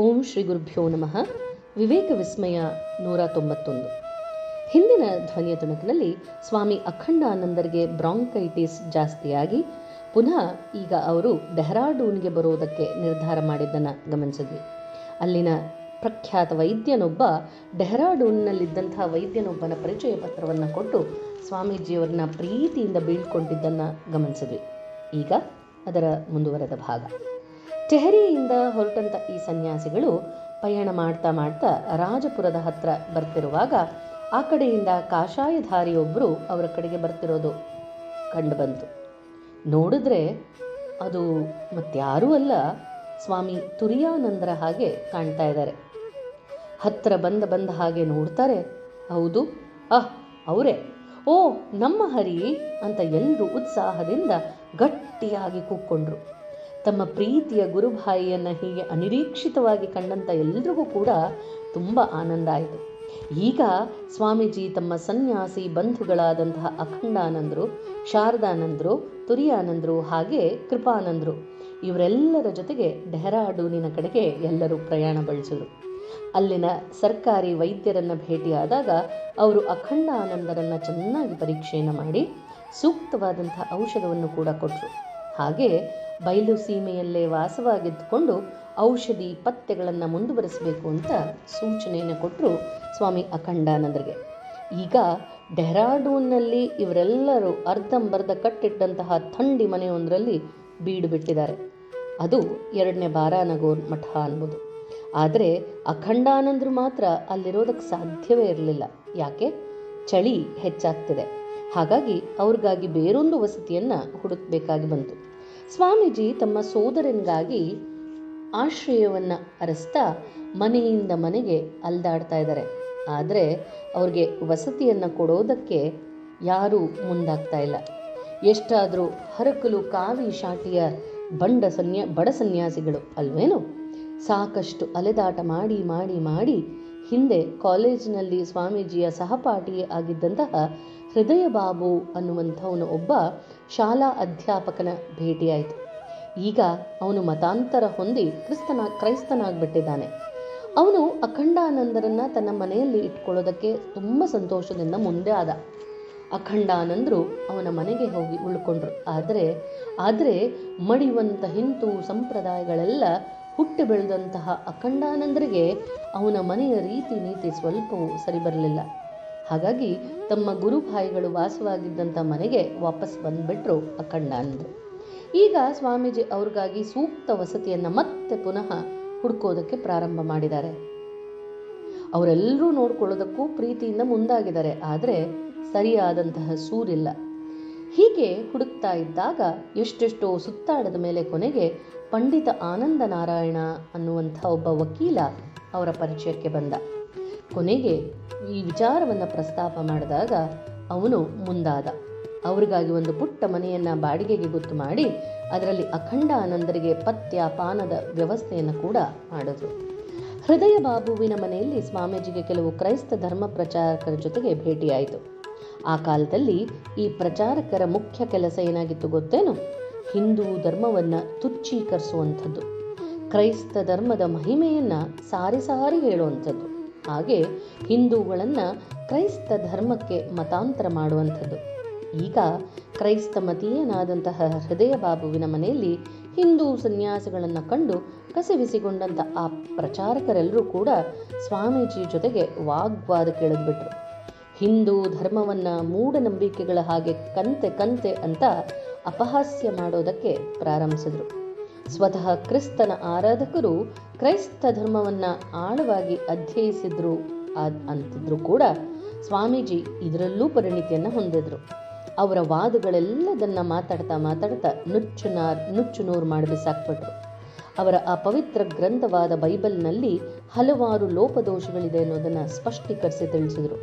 ಓಂ ಶ್ರೀ ಗುರುಭ್ಯೋ ನಮಃ. ವಿವೇಕ ವಿಸ್ಮಯ ನೂರ ತೊಂಬತ್ತೊಂದು. ಹಿಂದಿನ ಧ್ವನಿಯ ತುಣುಕಿನಲ್ಲಿ ಸ್ವಾಮಿ ಅಖಂಡಾನಂದರಿಗೆ ಬ್ರಾಂಕೈಟಿಸ್ ಜಾಸ್ತಿಯಾಗಿ, ಪುನಃ ಈಗ ಅವರು ಡೆಹ್ರಾಡೂನ್ಗೆ ಬರೋದಕ್ಕೆ ನಿರ್ಧಾರ ಮಾಡಿದ್ದನ್ನು ಗಮನಿಸಿದ್ವಿ. ಅಲ್ಲಿನ ಪ್ರಖ್ಯಾತ ವೈದ್ಯನೊಬ್ಬ, ಡೆಹ್ರಾಡೂನ್ನಲ್ಲಿದ್ದಂಥ ವೈದ್ಯನೊಬ್ಬನ ಪರಿಚಯ ಪತ್ರವನ್ನು ಕೊಟ್ಟು ಸ್ವಾಮೀಜಿಯವರನ್ನ ಪ್ರೀತಿಯಿಂದ ಬೀಳ್ಕೊಂಡಿದ್ದನ್ನು ಗಮನಿಸಿದ್ವಿ. ಈಗ ಅದರ ಮುಂದುವರೆದ ಭಾಗ. ಟೆಹರಿಯಿಂದ ಹೊರಟಂತ ಈ ಸನ್ಯಾಸಿಗಳು ಪಯಣ ಮಾಡ್ತಾ ಮಾಡ್ತಾ ರಾಜಪುರದ ಹತ್ರ ಬರ್ತಿರುವಾಗ ಆ ಕಡೆಯಿಂದ ಕಾಷಾಯಧಾರಿಯೊಬ್ಬರು ಅವರ ಕಡೆಗೆ ಬರ್ತಿರೋದು ಕಂಡುಬಂತು ನೋಡಿದ್ರೆ ಅದು ಮತ್ತಾರೂ ಅಲ್ಲ, ಸ್ವಾಮಿ ತುರಿಯಾನಂದರ ಹಾಗೆ ಕಾಣ್ತಾ ಇದ್ದಾರೆ. ಹತ್ತಿರ ಬಂದ ಬಂದ ಹಾಗೆ ನೋಡ್ತಾರೆ, ಹೌದು, ಅಹ್, ಅವರೇ. ಓ, ನಮ್ಮ ಹರಿ ಅಂತ ಎಲ್ಲರೂ ಉತ್ಸಾಹದಿಂದ ಗಟ್ಟಿಯಾಗಿ ಕೂಕ್ಕೊಂಡ್ರು ತಮ್ಮ ಪ್ರೀತಿಯ ಗುರುಭಾಯಿಯನ್ನು ಹೀಗೆ ಅನಿರೀಕ್ಷಿತವಾಗಿ ಕಂಡಂಥ ಎಲ್ರಿಗೂ ಕೂಡ ತುಂಬ ಆನಂದ ಆಯಿತು. ಈಗ ಸ್ವಾಮೀಜಿ ತಮ್ಮ ಸನ್ಯಾಸಿ ಬಂಧುಗಳಾದಂತಹ ಅಖಂಡಾನಂದರು, ಶಾರದಾನಂದರು, ತುರಿಯಾನಂದರು ಹಾಗೆ ಕೃಪಾನಂದರು ಇವರೆಲ್ಲರ ಜೊತೆಗೆ ಡೆಹರಾಡೂನಿನ ಕಡೆಗೆ ಎಲ್ಲರೂ ಪ್ರಯಾಣ ಬೆಳೆಸಿದರು. ಅಲ್ಲಿನ ಸರ್ಕಾರಿ ವೈದ್ಯರನ್ನು ಭೇಟಿಯಾದಾಗ ಅವರು ಅಖಂಡಾನಂದರನ್ನು ಚೆನ್ನಾಗಿ ಪರೀಕ್ಷೆಯನ್ನು ಮಾಡಿ ಸೂಕ್ತವಾದಂಥ ಔಷಧವನ್ನು ಕೂಡ ಕೊಟ್ಟರು ಹಾಗೆ ಬಯಲು ಸೀಮೆಯಲ್ಲೇ ವಾಸವಾಗಿದ್ದುಕೊಂಡು ಔಷಧಿ ಪತ್ತೆಗಳನ್ನು ಮುಂದುವರಿಸಬೇಕು ಅಂತ ಸೂಚನೆಯನ್ನು ಕೊಟ್ಟರು ಸ್ವಾಮಿ ಅಖಂಡಾನಂದರಿಗೆ. ಈಗ ಡೆಹ್ರಾಡೂನ್ನಲ್ಲಿ ಇವರೆಲ್ಲರೂ ಅರ್ಧಂಬರ್ಧ ಕಟ್ಟಿಟ್ಟಂತಹ ಥಂಡಿ ಮನೆಯೊಂದರಲ್ಲಿ ಬೀಡು ಬಿಟ್ಟಿದ್ದಾರೆ. ಅದು ಎರಡನೇ ಬಾರಾನಗೋರ್ ಮಠ ಅನ್ಬೋದು. ಆದರೆ ಅಖಂಡಾನಂದರು ಮಾತ್ರ ಅಲ್ಲಿರೋದಕ್ಕೆ ಸಾಧ್ಯವೇ ಇರಲಿಲ್ಲ. ಯಾಕೆ? ಚಳಿ ಹೆಚ್ಚಾಗ್ತಿದೆ. ಹಾಗಾಗಿ ಅವ್ರಿಗಾಗಿ ಬೇರೊಂದು ವಸತಿಯನ್ನು ಹುಡುಕಬೇಕಾಗಿ ಬಂತು. ಸ್ವಾಮೀಜಿ ತಮ್ಮ ಸೋದರನಿಗಾಗಿ ಆಶ್ರಯವನ್ನು ಅರಸ್ತಾ ಮನೆಯಿಂದ ಮನೆಗೆ ಅಲ್ದಾಡ್ತಾ ಇದ್ದಾರೆ. ಆದರೆ ಅವ್ರಿಗೆ ವಸತಿಯನ್ನು ಕೊಡೋದಕ್ಕೆ ಯಾರೂ ಮುಂದಾಗ್ತಾ ಇಲ್ಲ. ಎಷ್ಟಾದರೂ ಹರಕಲು ಕಾವಿ ಶಾಟಿಯ ಬಂಡ ಸನ್ಯಾ, ಬಡ ಸನ್ಯಾಸಿಗಳು ಅಲ್ವೇನು? ಸಾಕಷ್ಟು ಅಲೆದಾಟ ಮಾಡಿ ಮಾಡಿ ಮಾಡಿ ಹಿಂದೆ ಕಾಲೇಜಿನಲ್ಲಿ ಸ್ವಾಮೀಜಿಯ ಸಹಪಾಠಿ ಆಗಿದ್ದಂತಹ ಹೃದಯ ಬಾಬು ಅನ್ನುವಂಥವನು ಒಬ್ಬ ಶಾಲಾ ಅಧ್ಯಾಪಕನ ಭೇಟಿಯಾಯಿತು. ಈಗ ಅವನು ಮತಾಂತರ ಹೊಂದಿ ಕ್ರಿಸ್ತನ, ಕ್ರೈಸ್ತನಾಗ್ಬಿಟ್ಟಿದ್ದಾನೆ. ಅವನು ಅಖಂಡಾನಂದರನ್ನ ತನ್ನ ಮನೆಯಲ್ಲಿ ಇಟ್ಕೊಳ್ಳೋದಕ್ಕೆ ತುಂಬ ಸಂತೋಷದಿಂದ ಮುಂದೆ ಆದ. ಅಖಂಡಾನಂದರು ಅವನ ಮನೆಗೆ ಹೋಗಿ ಉಳ್ಕೊಂಡ್ರು. ಆದರೆ ಆದರೆ ಮಡಿವಂತ ಹಿಂದೂ ಸಂಪ್ರದಾಯಗಳೆಲ್ಲ ಹುಟ್ಟಿ ಬೆಳೆದಂತಹ ಅಖಂಡಾನಂದರಿಗೆ ಅವನ ಮನೆಯ ರೀತಿ, ನೀತಿ ಸ್ವಲ್ಪವೂ ಸರಿ ಬರಲಿಲ್ಲ ಹಾಗಾಗಿ ತಮ್ಮ ಗುರುಭಾಯಿಗಳು ವಾಸವಾಗಿದ್ದಂಥ ಮನೆಗೆ ವಾಪಸ್ ಅಖಂಡ ಅಂದರು ಈಗ ಸ್ವಾಮೀಜಿ ಅವ್ರಿಗಾಗಿ ಸೂಕ್ತ ವಸತಿಯನ್ನು ಮತ್ತೆ ಪುನಃ ಹುಡ್ಕೋದಕ್ಕೆ ಪ್ರಾರಂಭ ಮಾಡಿದ್ದಾರೆ. ಅವರೆಲ್ಲರೂ ನೋಡ್ಕೊಳ್ಳೋದಕ್ಕೂ ಪ್ರೀತಿಯಿಂದ ಮುಂದಾಗಿದ್ದಾರೆ, ಆದರೆ ಸರಿಯಾದಂತಹ ಸೂರಿಲ್ಲ. ಹೀಗೆ ಹುಡುಕ್ತಾ ಇದ್ದಾಗ ಎಷ್ಟೆಷ್ಟೋ ಸುತ್ತಾಡದ ಮೇಲೆ ಕೊನೆಗೆ ಪಂಡಿತ ಆನಂದ ನಾರಾಯಣ ಅನ್ನುವಂಥ ಒಬ್ಬ ವಕೀಲ ಅವರ ಪರಿಚಯಕ್ಕೆ ಬಂದ. ಕೊನೆಗೆ ಈ ವಿಚಾರವನ್ನು ಪ್ರಸ್ತಾಪ ಮಾಡಿದಾಗ ಅವನು ಮುಂದಾದ. ಅವರಿಗಾಗಿ ಒಂದು ಪುಟ್ಟ ಮನೆಯನ್ನು ಬಾಡಿಗೆಗೆ ಗೊತ್ತು ಮಾಡಿ ಅದರಲ್ಲಿ ಅಖಂಡ ಆನಂದರಿಗೆ ಪಥ್ಯ ಪಾನದ ವ್ಯವಸ್ಥೆಯನ್ನು ಕೂಡ ಮಾಡಿದ್ರು. ಹೃದಯ ಬಾಬುವಿನ ಮನೆಯಲ್ಲಿ ಸ್ವಾಮೀಜಿಗೆ ಕೆಲವು ಕ್ರೈಸ್ತ ಧರ್ಮ ಪ್ರಚಾರಕರ ಜೊತೆಗೆ ಭೇಟಿಯಾಯಿತು. ಆ ಕಾಲದಲ್ಲಿ ಈ ಪ್ರಚಾರಕರ ಮುಖ್ಯ ಕೆಲಸ ಏನಾಗಿತ್ತು ಗೊತ್ತೇನು? ಹಿಂದೂ ಧರ್ಮವನ್ನು ತುಚ್ಛೀಕರಿಸುವಂಥದ್ದು. ಕ್ರೈಸ್ತ ಧರ್ಮದ ಮಹಿಮೆಯನ್ನು ಸಾರಿ ಸಾರಿ ಹೇಳುವಂಥದ್ದು. ಹಾಗೆ ಹಿಂದೂಗಳನ್ನು ಕ್ರೈಸ್ತ ಧರ್ಮಕ್ಕೆ ಮತಾಂತರ ಮಾಡುವಂಥದ್ದು. ಈಗ ಕ್ರೈಸ್ತ ಮತೀಯನಾದಂತಹ ಹೃದಯ ಬಾಬುವಿನ ಮನೆಯಲ್ಲಿ ಹಿಂದೂ ಸನ್ಯಾಸಿಗಳನ್ನು ಕಂಡು ಕಸಿವಿಸಿಗೊಂಡಂಥ ಆ ಪ್ರಚಾರಕರೆಲ್ಲರೂ ಕೂಡ ಸ್ವಾಮೀಜಿ ಜೊತೆಗೆ ವಾಗ್ವಾದ ಕೇಳಿದ್ಬಿಟ್ರು. ಹಿಂದೂ ಧರ್ಮವನ್ನು ಮೂಢನಂಬಿಕೆಗಳ ಹಾಗೆ ಕಂತೆ ಕಂತೆ ಅಂತ ಅಪಹಾಸ್ಯ ಮಾಡೋದಕ್ಕೆ ಪ್ರಾರಂಭಿಸಿದ್ರು. ಸ್ವತಃ ಕ್ರಿಸ್ತನ ಆರಾಧಕರು ಕ್ರೈಸ್ತ ಧರ್ಮವನ್ನು ಆಳವಾಗಿ ಅಧ್ಯಯಿಸಿದ್ರು ಅಂತಿದ್ರು ಕೂಡ ಸ್ವಾಮೀಜಿ ಇದರಲ್ಲೂ ಪರಿಣಿತಿಯನ್ನು ಹೊಂದಿದ್ರು. ಅವರ ವಾದಗಳೆಲ್ಲದನ್ನ ಮಾತಾಡ್ತಾ ಮಾತಾಡ್ತಾ ನುಚ್ಚು ನಾರ್ ನುಚ್ಚು ನೂರು ಮಾಡಲು ಬಿಸಾಕ್ಬಿಟ್ರು ಅವರ ಆ ಪವಿತ್ರ ಗ್ರಂಥವಾದ ಬೈಬಲ್ನಲ್ಲಿ ಹಲವಾರು ಲೋಪದೋಷಗಳಿದೆ ಅನ್ನೋದನ್ನು ಸ್ಪಷ್ಟೀಕರಿಸಿ ತಿಳಿಸಿದ್ರು.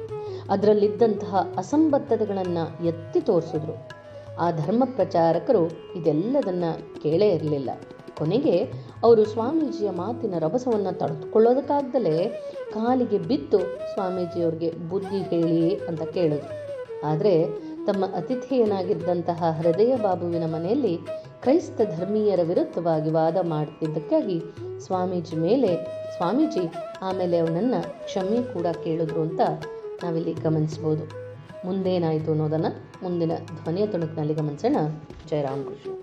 ಅದರಲ್ಲಿದ್ದಂತಹ ಅಸಂಬದ್ಧತೆಗಳನ್ನು ಎತ್ತಿ ತೋರಿಸಿದ್ರು. ಆ ಧರ್ಮ ಪ್ರಚಾರಕರು ಇದೆಲ್ಲದನ್ನ ಕೇಳೇ ಇರಲಿಲ್ಲ. ಕೊನೆಗೆ ಅವರು ಸ್ವಾಮೀಜಿಯ ಮಾತಿನ ರಭಸವನ್ನು ತಡೆದುಕೊಳ್ಳೋದಕ್ಕಾಗ್ದಲೇ ಕಾಲಿಗೆ ಬಿದ್ದು ಸ್ವಾಮೀಜಿಯವ್ರಿಗೆ ಬುದ್ಧಿ ಹೇಳಿ ಅಂತ ಕೇಳಿದ್ರು. ಆದರೆ ತಮ್ಮ ಅತಿಥಿಯನಾಗಿದ್ದಂತಹ ಹೃದಯ ಬಾಬುವಿನ ಮನೆಯಲ್ಲಿ ಕ್ರೈಸ್ತ ಧರ್ಮೀಯರ ವಿರುದ್ಧವಾಗಿ ವಾದ ಮಾಡ್ತಿದ್ದಕ್ಕಾಗಿ ಸ್ವಾಮೀಜಿ ಮೇಲೆ, ಸ್ವಾಮೀಜಿ, ಆಮೇಲೆ ಅವನನ್ನು ಕ್ಷಮೆ ಕೂಡ ಕೇಳಿದ್ರು ಅಂತ ನಾವಿಲ್ಲಿ ಗಮನಿಸ್ಬೋದು. ಮುಂದೇನಾಯಿತು ಅನ್ನೋದನ್ನು ಮುಂದಿನ ಧ್ವನಿಯ ತುಣುಕಿನಲ್ಲಿ ಗಮನಿಸೋಣ. ಜಯರಾಮ್ ಕೃಷ್ಣ